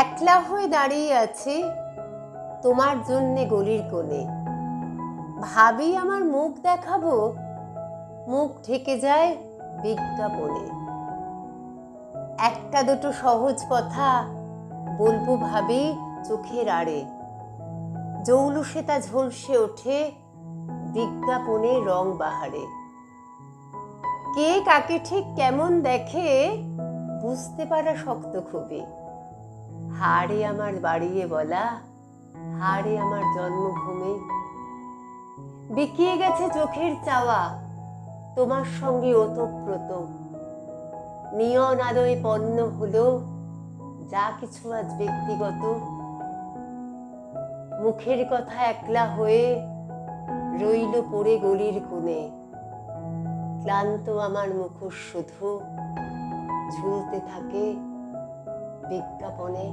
একলা হয়ে দাঁড়িয়ে আছি তোমার জন্যে গলির কোণে। ভাবি আমার মুখ দেখাবো, মুখ ঢেকে যায় বিজ্ঞাপনে। একটা দুটো সহজ কথা বলব ভাবি চোখের আড়ে। জৌলুসে তা ঝলসে ওঠে বিজ্ঞাপনে রং বাহারে। কে কাকে ঠিক কেমন দেখে বুঝতে পারা শক্ত খুবই। হাড়ে আমার বাড়িয়ে বলা, হাড়ে আমার জন্মভূমি। বিকিয়ে গেছে চোখের চাওয়া, তোমার সঙ্গে ওতপ্রোত। নিয়ন আলোয় পণ্য হলো, যা কিছু আজ ব্যক্তিগত। মুখের কথা একলা হয়ে রইল পড়ে গলির কোণে। ক্লান্ত আমার মুখোশ শুধু, ঝুলতে থাকে বিজ্ঞাপনে